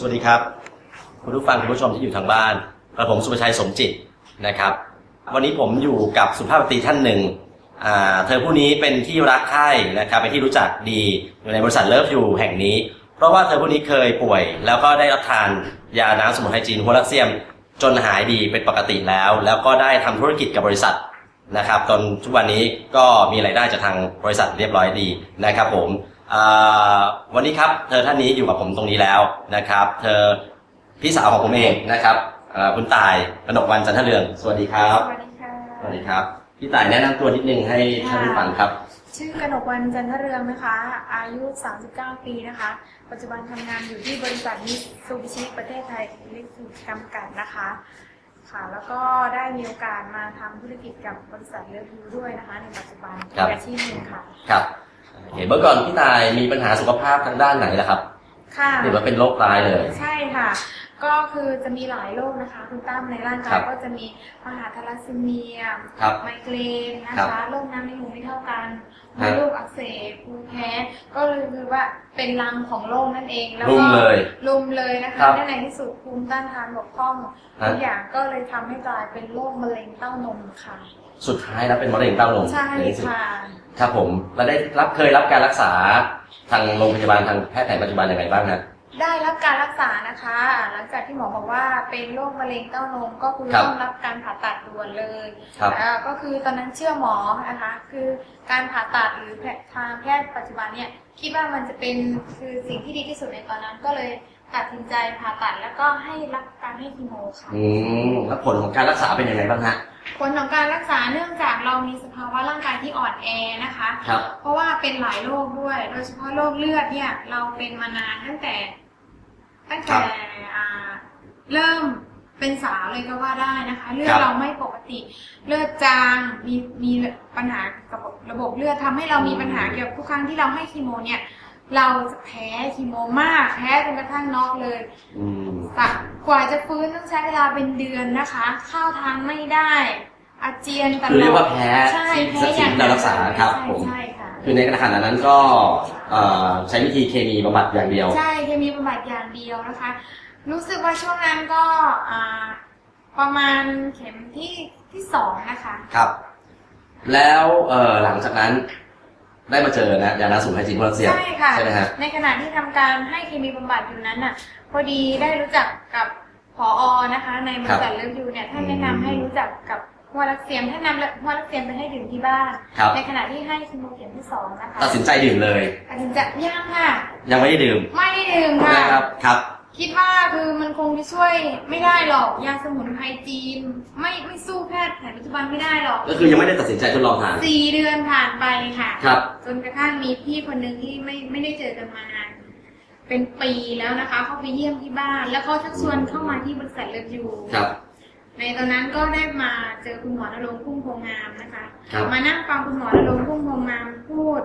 สวัสดีครับ คุณผู้ฟังคุณผู้ชมที่อยู่ทางบ้านกระผมสุภชัยสมจิตนะครับ วันนี้ผมอยู่กับสุภาพสตรีท่านหนึ่งเธอผู้นี้เป็นที่รักใคร่นะครับเป็นที่รู้จักดีอยู่ในบริษัทเลิฟยูแห่งนี้ เพราะว่าเธอผู้นี้เคยป่วย แล้วก็ได้รับทานยาน้ำสมุนไพรจีนหัวลักเซียม จนหายดีเป็นปกติแล้ว แล้วก็ได้ทำธุรกิจกับบริษัทนะครับจนทุกวันนี้ก็มีรายได้จากทางบริษัทเรียบร้อยดีนะครับผม วันนี้ครับเธอท่านนี้อยู่กับผมตรงนี้แล้วนะครับ เธอพี่สาวของผมเองนะครับอ่าคุณตายกนกวันจันทเรือง สวัสดีครับ สวัสดีค่ะ สวัสดีครับ พี่ตายแนะนำตัวนิดนึงให้ท่านผู้ฟังครับ ชื่อกนกวันจันทเรืองนะคะ อายุ 39 ปีนะคะ ปัจจุบันทำงานอยู่ที่บริษัทมิตซูบิชิประเทศไทยลิขิตจำกัดนะคะ ค่ะ แล้วก็ได้มีโอกาสมาทำธุรกิจกับบริษัทเลิฟยูด้วยนะคะ ในปัจจุบันครับเป็นอาชีพหนึ่งค่ะ ครับ เห็นเมื่อก่อนพี่ตายมีปัญหาสุขภาพทางด้านไหนล่ะครับค่ะเห็นว่าเป็นโรคร้ายเลย ใช่ค่ะ ก็คือจะมีหลายโรคนะคะคุณตั้มในร่างครักายบก็จะมีมหาทาลัสซีเมียครับไมเกรนนะครัคะบโรคน้ำในหูไม่เท่ากันครัมีบโรคอักเสบภูมิแพ้ก็เลยคือว่าเป็นรังของโรคนั่นเองแล้วรุก็มเลย รุมเลยนะครัคะบและในที่สุดภูมิต้านทานบกพร่องฮะ ทุกอย่างก็เลยทำให้กลายเป็นโรคมะเร็งเต้านมค่ะ สุดท้ายแล้วเป็นมะเร็งเต้านมใช่ในที่สุดค่ะ ครับผมแล้วได้รับเคยรับการรักษาทางโรงพยาบาลทางแพทย์แผนปัจจุบันยังไงบ้างนะได้รับการรักษานะคะ หลังจากที่หมอบอกว่าเป็นโรคมะเร็งเต้านมก็คือครับต้องรับการผ่าตัดด่วนเลยครับอ่าก็คือตอนนั้นเชื่อหมอนะคะ คือการผ่าตัดหรือแพทย์ทางแพทย์ปัจจุบันเนี่ยคิดว่ามันจะเป็นคือสิ่งที่ดีที่สุดในตอนนั้นก็เลยตัดสินใจผ่าตัดแล้วก็ให้รับการให้คีโมค่ะ อืมแล้วผลของการรักษาเป็นยังไงบ้างฮะ ผลของการรักษาเนื่องจากเรามีสภาวะร่างกายที่อ่อนแอนะคะ ครับ เพราะว่าเป็นหลายโรคด้วย โดยเฉพาะโรคเลือดเนี่ย เราเป็นมานานตั้งแต่ ตั้งครัแต่บอ่าเริ่มเป็นสาวเลยก็ว่าได้นะคะ เลือครัดบเราไม่ปกติ เลือดจางมีมีปัญหากับระบบเลือดทำให้เรามีปัญหาเกี่ยวกับทุกครั้งที่เราให้คีโมเนี่ย เราจะแพ้คีโมมาก แพ้จนกระทั่งน็อกเลยอืมแต่กว่าจะฟื้นต้องใช้เวลาเป็นเดือนนะคะเข้าทางไม่ได้ อาเจียนตลอดคือเรียกว่าแพ้ใช่ที่แพ้อย่างที่เรารักษาครับใช่ผมใช่ค่ะคือในขณะนั้นก็เอ่อใช้วิธีเคมีบำบัดอย่างเดียว ใช่เคมีบำบัดอย่างเดียวนะคะ รู้สึกว่าช่วงนั้นก็อ่าประมาณเข็มที่ที่สองนะคะครับ แล้วเอ่อหลังจากนั้นได้มาเจอนะยานาสูงไฮจีนโพลาเซียมใช่ค่ะใช่ไหมฮะในขณะที่ทำการให้เคมีบำบัดอยู่นั้นน่ะ พอดีได้รู้จักกับผออนะคะ ในบริษัทเลิฟยูเนี่ยท่านแนะนำให้รู้จักกับ หัวรักเซียมท่านนำหัวรักเซียมไปให้ดื่มที่บ้าน ครับ ในขณะที่ให้คีโมเข็มที่สองนะคะตัดสินใจดื่มเลยตัดสินใจยังค่ะ ยังไม่ได้ดื่มไม่ได้ดื่มค่ะ นะครับครับ คิดว่าคือมันคงจะช่วยไม่ได้หรอกยาสมุนไพรจีน ไม่ไม่สู้แพทย์แผนปัจจุบันไม่ได้หรอกก็คือยังไม่ได้ตัดสินใจทดลองทานสี่เดือนผ่านไปค่ะ ครับ จนกระทั่งมีพี่คนหนึ่งที่ไม่ไม่ได้เจอกันมานาน เป็นปีแล้วนะคะ เขาไปเยี่ยมที่บ้าน แล้วเขาชักชวนเข้ามาที่บริษัทเลิฟยู ครับ ในตอนนั้นก็ได้มาเจอคุณหมอนรงค์พุ่มโพงามนะคะ ครับ มานั่งฟังคุณหมอนรงค์พุ่มโพงามพูด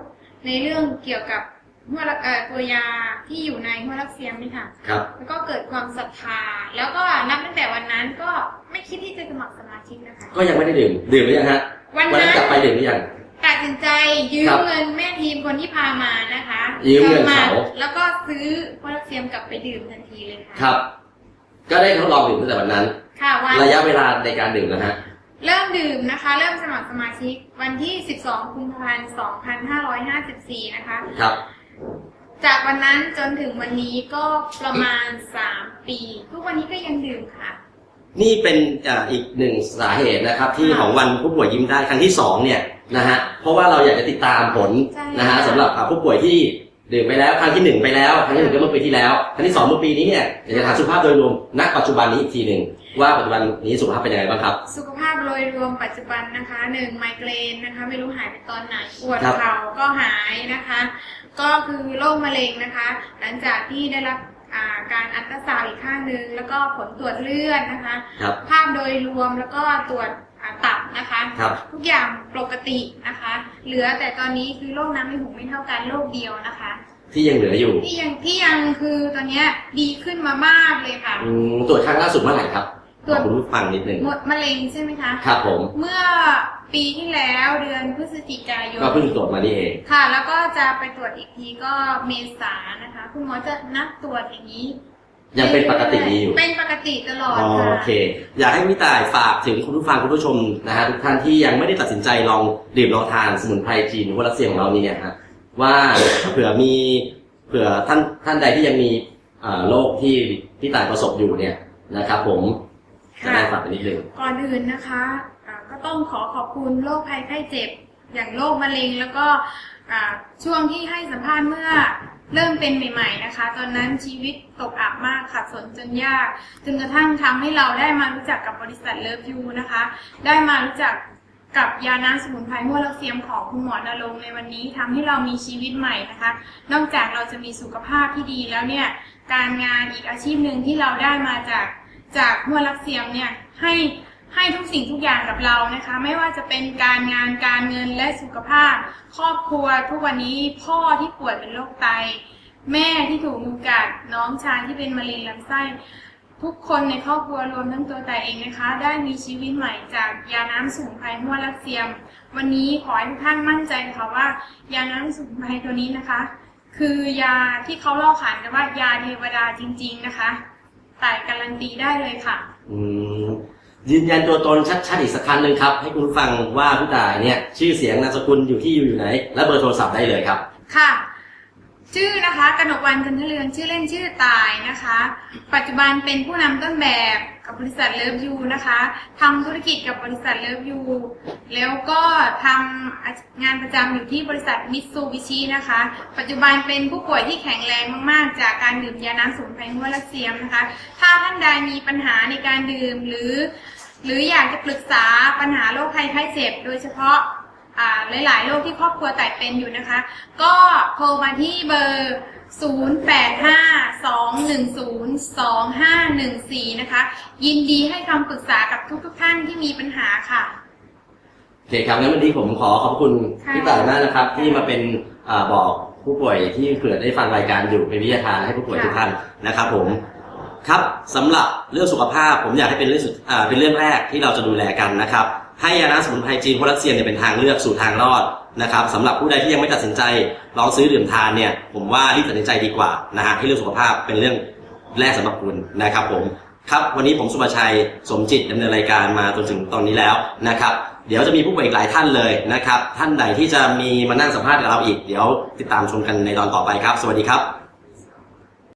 ในเรื่องเกี่ยวกับหัวละเอ่อตัวยาที่อยู่ในหัวลักเซียมนี่ค่ะ ครับ แล้วก็เกิดความศรัทธา แล้วก็นับตั้งแต่วันนั้นก็ไม่คิดที่จะสมัครสมาชิกนะคะ ก็ยังไม่ได้ดื่ม ดื่มหรือยังฮะวันนั้นกลับไปดื่มหรือยัง ตัดสินใจยืมครับเงินแม่ทีมคนที่พามานะคะยืมเงินเขาแล้วก็ซื้อโพแทสเซียมกลับไปดื่มทันทีเลยค่ะ ครับ ก็ได้ทดลองดื่มตั้งแต่วันนั้น ค่ะวันระยะเวลาในการดื่มนะฮะ เริ่มดื่มนะคะ เริ่มสมัครสมาชิกวันที่ 12 กุมภาพันธ์ 2554 นะคะ ครับ จากวันนั้นจนถึงวันนี้ก็ประมาณ 3 ปี ทุกวันนี้ก็ยังดื่มค่ะ นี่เป็นอ่าอีกหนึ่งสาเหตุนะครับ ที่ค่ะของวันผู้ป่วยยิ้มได้ครั้งที่สองเนี่ยนะฮะ เพราะว่าเราอยากจะติดตามผลใช่นะฮะค่ะ สำหรับอ่าผู้ป่วยที่ดื่มไปแล้วครั้งที่หนึ่งไปแล้วครั้งที่หนึ่งก็เมื่อปีที่แล้วครั้งที่สองเมื่อปีนี้เนี่ยอยากจะถามสุขภาพโดยรวมณปัจจุบันนี้อีกทีหนึ่ง ว่าปัจจุบันนี้สุขภาพเป็นยังไงบ้างครับ สุขภาพโดยรวมปัจจุบันนะคะหนึ่งไมเกรนนะคะ ไม่รู้หายไปตอนไหนปวดครับเข่าก็หายนะคะ ก็คือโรคมะเร็งนะคะ หลังจากที่ได้รับอ่าการอัลตราซาวด์อีกข้างหนึ่งแล้วก็ผลตรวจเลือดนะคะครับภาพโดยรวมแล้วก็ตรวจอ่าตับนะคะครับทุกอย่างปกตินะคะ เหลือแต่ตอนนี้คือโรคน้ำในหูไม่เท่ากันโรคเดียวนะคะ ที่ยังเหลืออยู่ ที่ยังที่ยังคือตอนเนี้ยดีขึ้นมามากเลยค่ะอืมตรวจครั้งล่าสุดเมื่อไหร่ครับ ตรวจบอกคุณผู้ฟังนิดหนึ่งหมดมะเร็งใช่ไหมคะครับผม เมื่อปีที่แล้วเดือนพฤศจิกายนก็เพิ่งตรวจมานี่เองค่ะ แล้วก็จะไปตรวจอีกทีก็เมษานะคะ คุณหมอจะนัดตรวจอย่างนี้ ยังเป็นปกติดีอยู่เป็นปกติตลอดอ๋อค่ะโอเค อยากให้พี่ต่ายฝากถึงคุณผู้ฟังคุณผู้ชมนะฮะทุกท่านที่ยังไม่ได้ตัดสินใจลองดื่มลองทานสมุนไพรจีนหรือว่ารัสเซียของเรานี่เนี่ยฮะว่าเผื่อมีเผื่อท่านท่านใดที่ยังมีอ่าโรคที่พี่ต่ายประสบอยู่เนี่ยนะครับ ผม จะได้ฝากไปนิดนึงก่อนอื่นนะคะอ่าก็ต้องขอขอบคุณโรคภัยไข้เจ็บ อย่างโรคมะเร็ง แล้วก็อ่าช่วงที่ให้สัมภาษณ์เมื่อเริ่มเป็นใหม่ๆนะคะ ตอนนั้นชีวิตตกอับมากค่ะสนจนยากจนกระทั่งทำให้เราได้มารู้จักกับบริษัทเลิฟยูนะคะ ได้มารู้จักกับยาน้ำสมุนไพรมั่วลักเซียมของคุณหมอนรงค์ในวันนี้ทำให้เรามีชีวิตใหม่นะคะ นอกจากเราจะมีสุขภาพที่ดีแล้วเนี่ย การงานอีกอาชีพหนึ่งที่เราได้มาจาก จากมัวลักเซียมเนี่ยให้ให้ทุกสิ่งทุกอย่างกับเรานะคะ ไม่ว่าจะเป็นการงานการเงินและสุขภาพ ครอบครัวทุกวันนี้พ่อที่ป่วยเป็นโรคไต แม่ที่ถูกยุงกัดน้องชายที่เป็นมะเร็งลำไส้ ทุกคนในครอบครัวรวมทั้งตัวแต่เองนะคะ ได้มีชีวิตใหม่จากยาน้ำสมุนไพรมัวลักเซียม วันนี้ขอให้ทุกท่านมั่นใจค่ะว่ายาน้ำสมุนไพรตัวนี้นะคะ คือยาที่เขาเล่าขานกันว่ายาเทวดาจริง ๆนะคะ แต่การันตีได้เลยค่ะ อืมยืนยันตัวตนชัดๆอีกสักครั้งหนึ่งครับ ให้คุณผู้ฟังว่าพี่ต่ายเนี่ย ชื่อเสียงนามสกุลอยู่ที่อยู่อยู่ไหน และเบอร์โทรศัพท์ได้เลยครับ ค่ะ ชื่อนะคะกนกวันจันทเรืองชื่อเล่นชื่อตายนะคะ ปัจจุบันเป็นผู้นำต้นแบบกับบริษัทเลิฟยูนะคะทำธุรกิจกับบริษัทเลิฟยูแล้วก็ทำงานประจำอยู่ที่บริษัทมิตซูบิชินะคะ ปัจจุบันเป็นผู้ป่วยที่แข็งแรงมาก ๆ จากการดื่มยาน้ำสมุนไพรมัวลเซียมนะคะ ถ้าท่านใดมีปัญหาในการดื่มหรือ หรืออยากจะปรึกษาปัญหาโรคภัยไข้เจ็บ โดยเฉพาะ หลาย ๆ โรคที่ครอบครัวแต่เป็นอยู่นะคะ ก็โทรมาที่เบอร์ 0852102514 นะคะ ยินดีให้คำปรึกษากับทุกๆท่านที่มีปัญหาค่ะ โอเคครับงั้นวันนี้ผมขอขอบคุณค่ะพี่ต่ายมากนะครับ ที่มาเป็นอ่าบอกผู้ป่วยที่เผื่อได้ฟังรายการอยู่เป็นวิทยาทานให้ผู้ป่วยทุกท่านนะครับผมครับสำหรับเรื่องสุขภาพผมอยากให้เป็นเรื่องสุดอ่าเป็นเรื่องแรกที่เราจะดูแลกันนะครับ ให้ยาน้ำสมุนไพรจีนโพลัสเซียมเนี่ยเป็นทางเลือกสู่ทางรอดนะครับสำหรับผู้ใดที่ยังไม่ตัดสินใจลองซื้อดื่มทานเนี่ยผมว่ารีบตัดสินใจดีกว่านะฮะที่เรื่องสุขภาพเป็นเรื่องแรกสำหรับคุณนะครับผมครับวันนี้ผมสุภชัยสมจิตดำเนินรายการมาจนถึงตอนนี้แล้วนะครับ เดี๋ยวจะมีผู้ป่วยอีกหลายท่านเลยนะครับ ท่านใดที่จะมีมานั่งสัมภาษณ์กับเราอีก เดี๋ยวติดตามชมกันในตอนต่อไปครับ สวัสดีครับ